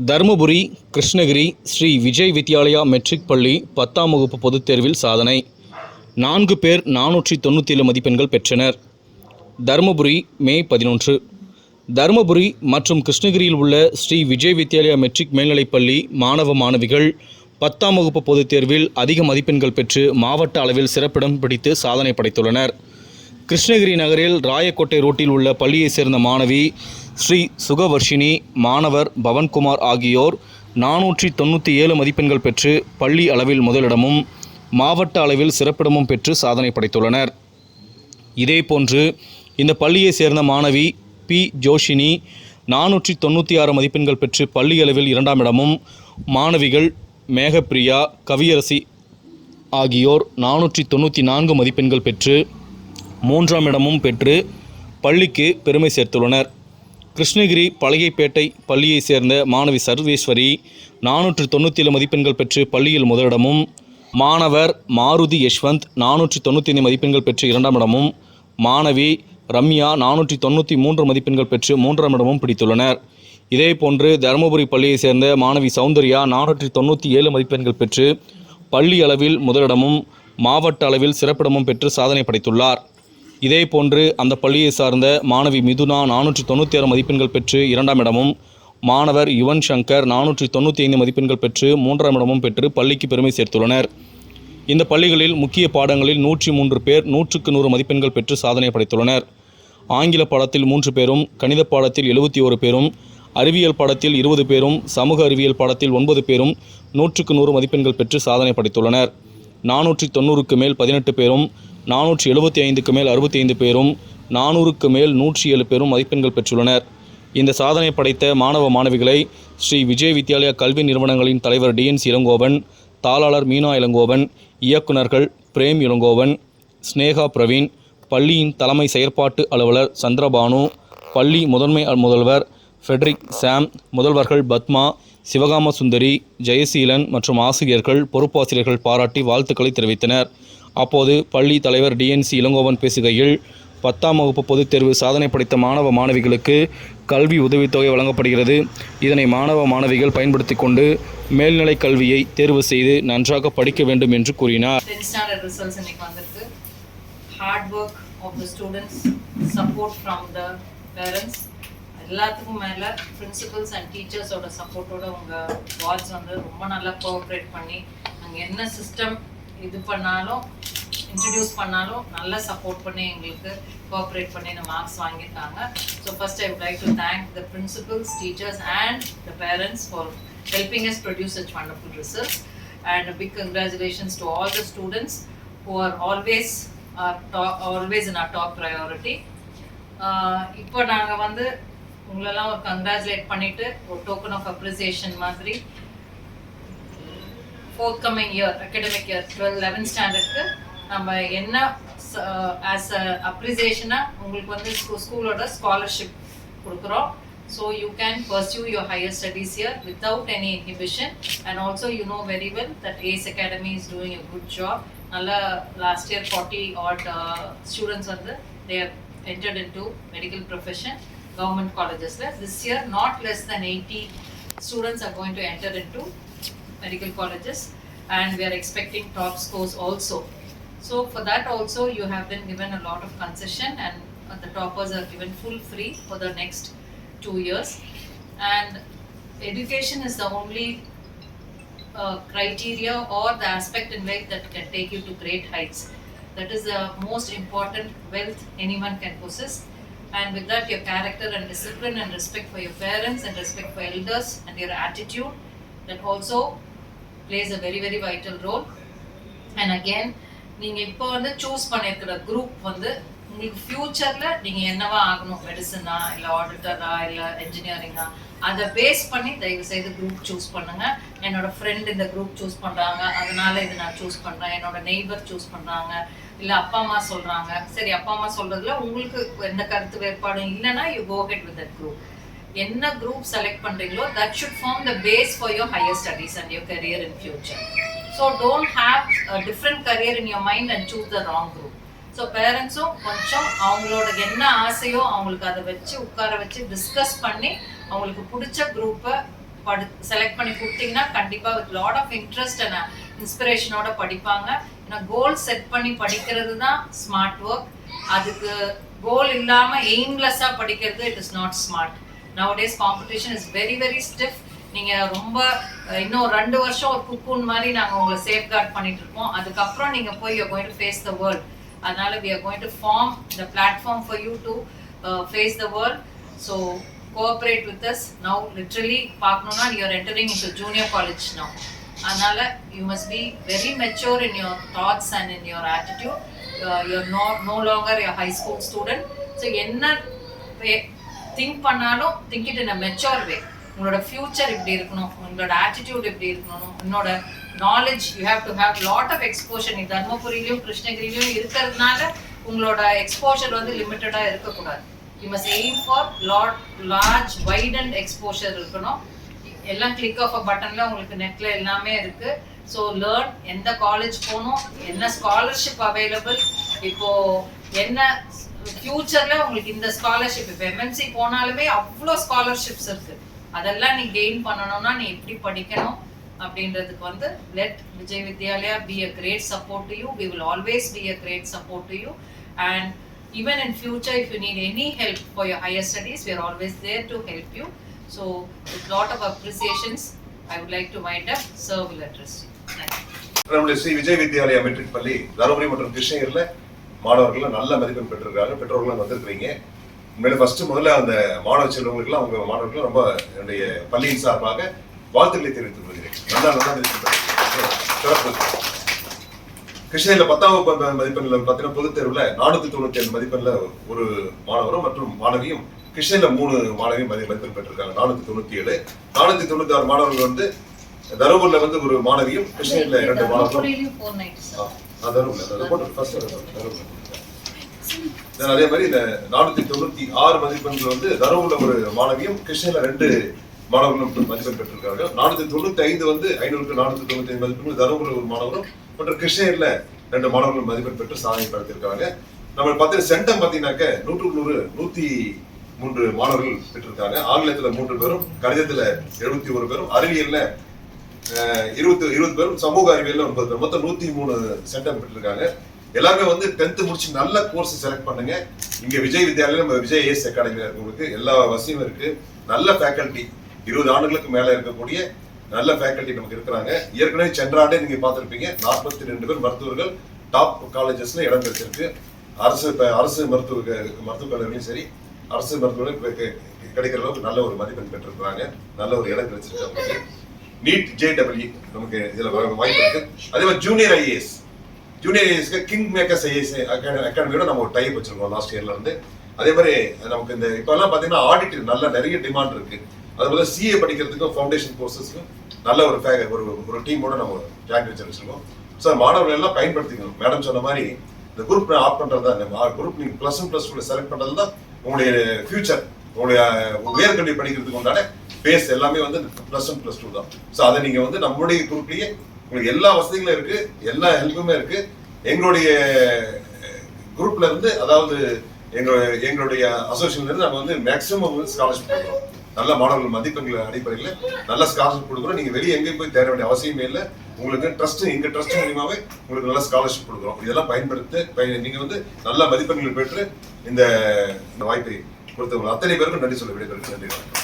Dharmapuri Krishnagiri Sri Vijay Vidyalaya matric பள்ளி பத்தாம் வகுப்பு பொதுத் தேர்வில் சாதனை. நான்கு பேர் நானூற்றி தொண்ணூற்றி ஏழு மதிப்பெண்கள் பெற்றனர். தருமபுரி மே பதினொன்று. தருமபுரி மற்றும் கிருஷ்ணகிரியில் உள்ள ஸ்ரீ விஜய் வித்யாலயா மெட்ரிக் மேல்நிலைப் பள்ளி மாணவ மாணவிகள் பத்தாம் வகுப்பு பொதுத் தேர்வில் அதிக மதிப்பெண்கள் பெற்று மாவட்ட அளவில் சிறப்பிடம் பிடித்து சாதனை படைத்துள்ளனர். கிருஷ்ணகிரி நகரில் ராயக்கோட்டை ரோட்டில் உள்ள பள்ளியைச் சேர்ந்த மாணவி ஸ்ரீ சுகவர்ஷினி மாணவர் பவன்குமார் ஆகியோர் நானூற்றி தொண்ணூற்றி ஏழு மதிப்பெண்கள் பெற்று பள்ளி அளவில் முதலிடமும் மாவட்ட அளவில் சிறப்பிடமும் பெற்று சாதனை படைத்துள்ளனர். இதேபோன்று இந்த பள்ளியைச் சேர்ந்த மாணவி பி. ஜோஷினி நானூற்றி தொண்ணூற்றி ஆறு மதிப்பெண்கள் பெற்று பள்ளி அளவில் இரண்டாம் இடமும் மாணவிகள் மேகப்பிரியா கவியரசி ஆகியோர் நானூற்றி தொண்ணூற்றி நான்கு மதிப்பெண்கள் பெற்று மூன்றாம் இடமும் பெற்று பள்ளிக்கு பெருமை சேர்த்துள்ளனர். கிருஷ்ணகிரி பழையப்பேட்டை பள்ளியைச் சேர்ந்த மாணவி சர்வேஸ்வரி நானூற்று தொண்ணூற்றி ஏழு மதிப்பெண்கள் பெற்று பள்ளியில் முதலிடமும் மாணவர் மாருதி யஷ்வந்த் நானூற்றி தொண்ணூற்றி ஐந்து மதிப்பெண்கள் பெற்று இரண்டாம் இடமும் மாணவி ரம்யா நானூற்றி தொண்ணூற்றி மூன்று மதிப்பெண்கள் பெற்று மூன்றாம் இடமும் பிடித்துள்ளனர். இதேபோன்று தருமபுரி பள்ளியைச் சேர்ந்த மாணவி சௌந்தர்யா நானூற்றி தொண்ணூற்றி ஏழு மதிப்பெண்கள் பெற்று பள்ளி அளவில் முதலிடமும் மாவட்ட அளவில் சிறப்பிடமும் பெற்று சாதனை படைத்துள்ளார். இதேபோன்று அந்த பள்ளியை சார்ந்த மாணவி மிதுனா நானூற்றி தொண்ணூற்றி ஆறு மதிப்பெண்கள் பெற்று இரண்டாம் இடமும் மாணவர் யுவன் சங்கர் நானூற்றி தொண்ணூற்றி ஐந்து மதிப்பெண்கள் பெற்று மூன்றாம் இடமும் பெற்று பள்ளிக்கு பெருமை சேர்த்துள்ளனர். இந்த பள்ளிகளில் முக்கிய பாடங்களில் நூற்றி மூன்று பேர் நூற்றுக்கு நூறு மதிப்பெண்கள் பெற்று சாதனை படைத்துள்ளனர். ஆங்கில பாடத்தில் மூன்று பேரும் கணித பாடத்தில் எழுபத்தி ஒரு பேரும் அறிவியல் பாடத்தில் இருபது பேரும் சமூக அறிவியல் பாடத்தில் ஒன்பது பேரும் நூற்றுக்கு நூறு மதிப்பெண்கள் பெற்று சாதனை படைத்துள்ளனர். நானூற்றி தொண்ணூறுக்கு மேல் பதினெட்டு பேரும் நானூற்றி எழுபத்தி ஐந்துக்கு மேல் அறுபத்தி ஐந்து பேரும் நானூறுக்கு மேல் நூற்றி ஏழு பேரும் மதிப்பெண்கள் பெற்றுள்ளனர். இந்த சாதனை படைத்த மாணவ மாணவிகளை ஸ்ரீ விஜய் வித்யாலயா கல்வி நிறுவனங்களின் தலைவர் டிஎன்சி இளங்கோவன் தாளாளர் மீனா இளங்கோவன் இயக்குனர்கள் பிரேம் இளங்கோவன் ஸ்னேகா பிரவீன் பள்ளியின் தலைமை செயற்பாட்டு அலுவலர் சந்திரபானு பள்ளி முதன்மை முதல்வர் ஃபெட்ரிக் சாம் முதல்வர்கள் பத்மா சிவகாம சுந்தரி ஜெயசீலன் மற்றும் ஆசிரியர்கள் பொறுப்பாசிரியர்கள் பாராட்டி வாழ்த்துக்களை தெரிவித்தனர். அப்போது பள்ளி தலைவர் டிஎன்சி இளங்கோவன் பேசுகையில் பத்தாம் வகுப்பு பொதுத் தேர்வு சாதனை படைத்த மாணவ மாணவிகளுக்கு கல்வி உதவித்தொகை வழங்கப்படுகிறது. இதனை மாணவ மாணவிகள் பயன்படுத்தி கொண்டு மேல்நிலை கல்வியை தேர்வு செய்து நன்றாக படிக்க வேண்டும் என்று கூறினார். எல்லாத்துக்கும் மேலே பிரின்சிபல்ஸ் அண்ட் டீச்சர்ஸோட சப்போர்ட்டோட உங்கள் வாட்ஸ் வந்து ரொம்ப நல்லா கோஆப்ரேட் பண்ணி நாங்கள் என்ன சிஸ்டம் இது பண்ணாலும் இன்ட்ரடியூஸ் பண்ணாலும் நல்லா சப்போர்ட் பண்ணி எங்களுக்கு கோஆப்ரேட் பண்ணி இந்த மார்க்ஸ் வாங்கியிருக்காங்க so first I like to thank the principals teachers and the parents for helping us produce such wonderful results. And big big congratulations all all students students who always always our top, always in இப்போ நாங்கள் வந்து உங்களெல்லாம் ஒரு congratulate பண்ணிட்டு ஒரு token of appreciation மாதிரி forthcoming year academic year twelve eleventh ஸ்டாண்டர்டுக்கு நம்ம என்ன ஆஸ் அ அப்ரிசியேஷனாக உங்களுக்கு வந்து ஸ்கூலோட ஸ்காலர்ஷிப் கொடுக்குறோம் so you can pursue your higher studies year without any inhibition and also you know very well that Ace Academy is doing a good job நல்லா last year forty odd students வந்து there entered into medical profession government colleges this year not less than 80 students are going to enter into medical colleges and we are expecting top scores also so for that also you have been given a lot of concession and uh, the toppers are given full free for the next two years. And education is the only uh, criteria or the aspect in life that can take you to great heights. That is the most important wealth anyone can possess. And with that your character and discipline and respect for your parents and respect for elders and your attitude that also plays a very very vital role. And again நீங்க இப்போ வந்து choose பண்ணியிருக்கிற group வந்து உங்களுக்கு ஃபியூச்சர்ல நீங்க என்னவா ஆகணும்? மெடிசனா இல்ல ஆடிட்டரா இல்ல என்ஜினியரிங்கா அதை பேஸ் பண்ணி தயவு செய்து குரூப் சூஸ் பண்ணுங்க. என்னோட ஃப்ரெண்ட் இந்த குரூப் சூஸ் பண்றாங்க. அதனால இது நான் சூஸ் பண்றேன். என்னோட நெய்பர் சூஸ் பண்றாங்க. இல்ல அப்பா அம்மா சொல்றாங்க. சரி அப்பா அம்மா சொல்றதுல உங்களுக்கு எந்த கருத்து வேறுபாடும் இல்லைன்னா you go head with that group என்ன குரூப் செலக்ட் பண்றீங்களோ that should form the base for your higher studies and your career in future so don't have different career in your mind and choose the wrong group so பேரண்ட்ஸும் கொஞ்சம் அவங்களோட என்ன ஆசையோ அவங்களுக்கு அதை வச்சு உட்கார வச்சு டிஸ்கஸ் பண்ணி அவங்களுக்கு பிடிச்ச குரூப்பை படு செலக்ட் பண்ணி கொடுத்தீங்கன்னா கண்டிப்பாக with lot of interest and இன்ஸ்பிரேஷனோட படிப்பாங்க. ஏன்னா கோல் செட் பண்ணி படிக்கிறது தான் ஸ்மார்ட் ஒர்க் அதுக்கு கோல் இல்லாமல் எய்ம்லெஸ்ஸாக படிக்கிறது it is not smart nowadays competition is very very stiff நீங்க ரொம்ப இன்னும் ஒரு ரெண்டு வருஷம் ஒரு குக்கூன் மாதிரி நாங்க உங்களை சேஃப் கார்ட் பண்ணிட்டு இருக்கோம் அதுக்கப்புறம் நீங்க போய் you going to face the world அதனால we are going to form the platform for you to face the world so cooperate with us now literally பார்க்கணும்னா you're entering in junior college now அதனால you must be very mature in your thoughts and in your attitude you're no no longer your high school student so என்ன think பண்ணாலும் think it in a mature way உங்களோட future இப்படி இருக்கணும் உங்களோட attitude இப்படி இருக்கணும் உன்னோட knowledge you have to have lot of exposure நீ தர்மபுரியிலையும் கிருஷ்ணகிரியிலையும் இருக்கிறதுனால உங்களோட எக்ஸ்போஷர் வந்து லிமிட்டடாக இருக்கக்கூடாது. You must aim for lot large wide and exposure இருக்கணும். எல்லாம் கிளிக் ஆஃப் அ பட்டன்ல உங்களுக்கு நெட்ல எல்லாமே இருக்கு. ஸோ லேர்ன் எந்த காலேஜ் போகணும் என்ன ஸ்காலர்ஷிப் அவைலபிள் இப்போ என்ன ஃபியூச்சர்ல உங்களுக்கு இந்த ஸ்காலர்ஷிப் இப்போ எம்என்சி போனாலுமே அவ்வளோ ஸ்காலர்ஷிப்ஸ் இருக்கு. அதெல்லாம் நீ கெயின் பண்ணணும்னா நீ எப்படி படிக்கணும் அப்படின்றதுக்கு வந்து let Vijay Vidyalaya be a great support to you we will always be a great support to you and even in future if you need any help for your higher studies we are always there to help you so with lot of appreciations I would like to wind up sir will நம்முடைய Shri Vijay Vidyalaya matric பள்ளி தருமபுரி மற்றும் கிருஷ்ணகிரியில் மாணவர்கள் நல்ல மதிப்பெண் பெற்றிருக்காங்க. பெற்றோர்களும் வந்திருக்கிறீங்க. உண்மையில ஃபர்ஸ்ட் முதல்ல அந்த மாணவ செல்வங்களுக்குலாம் உங்க மாணவர்கள் ரொம்ப என்னுடைய பள்ளியின் சார்பாக வாழ்த்துக்களை தெரிவித்துக் கொள்கிறேன். நல்லா நல்லா தெரிவித்து சிறப்பு கிருஷ்ணகிரியில் பத்தாம் வகுப்பு ம- மதிப்பெண்ல பார்த்தீங்கன்னா பொதுத் தேர்வுல நானூத்தி தொண்ணூத்தி ஏழு மதிப்பெண்ல ஒரு மாணவரும் மற்றும் மாணவியும் கிருஷ்ணகிரியில மூணு மாணவியும் மதி- மதிப்பெண் பெற்றிருக்காங்க. நானூத்தி தொண்ணூத்தி ஏழு. நானூத்தி தொண்ணூத்தி ஆறு மாணவர்கள் வந்து தருமபுரியில வந்து ஒரு மாணவியும் கிருஷ்ணகிரியில இரண்டு மாணவர்களும். தர்மபுரியிலையும் 490 sir. ஆ, அதே மாதிரி இந்த நானூத்தி தொண்ணூத்தி ஆறு மதிப்பெண்கள் வந்து தருமபுரியில ஒரு மாணவியும் கிருஷ்ணகிரியில ரெண்டு மாணவர்களும் மதிப்பெண் பெற்றிருக்காங்க நானூத்தி தொண்ணூத்தி ஐந்து வந்து ஐநூறுக்கு நானூத்தி தொண்ணூத்தி ஐந்து மதிப்பெண்கள் தருமபுரியில் ஒரு மாணவரும் மற்றும் கிருஷ்ணகிரியில ரெண்டு மாணவர்கள் மதிப்பெண் பெற்று சாதனை படைத்திருக்காங்க. நம்ம பார்த்து சென்டம் பார்த்தீங்கன்னாக்க நூற்றுக்கு நூறு நூத்தி மூன்று மாணவர்கள் பெற்றிருக்காங்க. ஆங்கிலத்துல மூன்று பேரும் கணிதத்துல எழுபத்தி ஒரு பேரும் அறிவியல்ல இருபத்தி இருபது பேரும் சமூக அறிவியல்ல ஒன்பது பேர் மொத்தம் நூத்தி மூணு சென்டம் பெற்றிருக்காங்க. எல்லாருமே வந்து டென்த் முடிச்சு நல்ல கோர்ஸ் செலக்ட் பண்ணுங்க. இங்க விஜய் வித்யாலயம் நம்ம விஜய் ஏஎஸ் அகாடமியில இருக்கவங்களுக்கு எல்லா வசதியும் இருக்கு. நல்ல ஃபேக்கல்ட்டி இருபது ஆண்டுகளுக்கு மேல இருக்கக்கூடிய நல்ல ஃபேக்கல்ட்டி நமக்கு இருக்கிறாங்க. ஏற்கனவே சென்ற ஆண்டே நீங்க பார்த்துருப்பீங்க. நாற்பத்தி ரெண்டு பேர் மருத்துவர்கள் டாப் காலேஜஸ்ல இடம் பெற்றிருக்கு. அரசு அரசு மருத்துவ மருத்துவக் கல்லூரியும் சரி அரசு மருத்துவர்கள் கிடைக்கிற அளவுக்கு நல்ல ஒரு மதிப்பெண் பெற்றிருக்கிறாங்க. நல்ல ஒரு இடம் கிடைச்சிருக்கு. அவங்களுக்கு நீட் ஜேடபிள்யூ நமக்கு இதுல வாய்ப்பு இருக்கு. அதே மாதிரி junior IAS junior king makers IAS அகாடமியோட நம்ம ஒரு டைப் வச்சிருக்கோம் லாஸ்ட் இயர்ல இருந்து. அதே மாதிரி நமக்கு இந்த இப்ப எல்லாம் பாத்தீங்கன்னா ஆடிட் நல்ல நிறைய டிமாண்ட் இருக்கு. அது போல சிஏ படிக்கிறதுக்கும் ஃபவுண்டேஷன் கோர்சஸ்க்கும் நல்ல ஒரு ஒரு ஒரு டீமோட நம்ம ஜாயின் வெஞ்சர் வச்சிருக்கோம். ஸோ மாணவர்கள் எல்லாம் பயன்படுத்திக்கணும். மேடம் சொன்ன மாதிரி இந்த குரூப் ஆப் பண்றது தான். குரூப் நீங்க பிளஸ் ஒன் பிளஸ் டூல செலக்ட் பண்றது தான் உங்களுடைய ஃபியூச்சர் உங்களுடைய உயர்கல்வி படிக்கிறதுக்கு உண்டான பேஸ் எல்லாமே வந்து பிளஸ் ஒன் பிளஸ் டூ தான். ஸோ அதை நீங்க வந்து நம்மளுடைய குரூப்லயே உங்களுக்கு எல்லா வசதிகளும் இருக்கு எல்லா ஹெல்ப்புமே இருக்கு. எங்களுடைய குரூப்ல இருந்து அதாவது எங்களுடைய எங்களுடைய அசோசியேஷன்ல இருந்து நாங்கள் வந்து மேக்ஸிமம் வந்து ஸ்காலர்ஷிப் கொடுக்குறோம். நல்ல மாணவர்கள் மதிப்பெண்கள் அடிப்படையில் நல்ல ஸ்காலர்ஷிப் கொடுக்குறோம். நீங்க வெளியே எங்கேயும் போய் தேட வேண்டிய அவசியமே இல்லை. உங்களுக்கு ட்ரஸ்ட் எங்க ட்ரஸ்ட் மூலியமாவே உங்களுக்கு நல்ல ஸ்காலர்ஷிப் கொடுக்குறோம். இதெல்லாம் பயன்படுத்தி நீங்க வந்து நல்ல மதிப்பெண்கள் பெற்று இந்த இந்த வாய்ப்பை கொடுத்தவங்க. அத்தனை பேருக்கும் நன்றி சொல்ல விடைபெறுகிறேன். நன்றி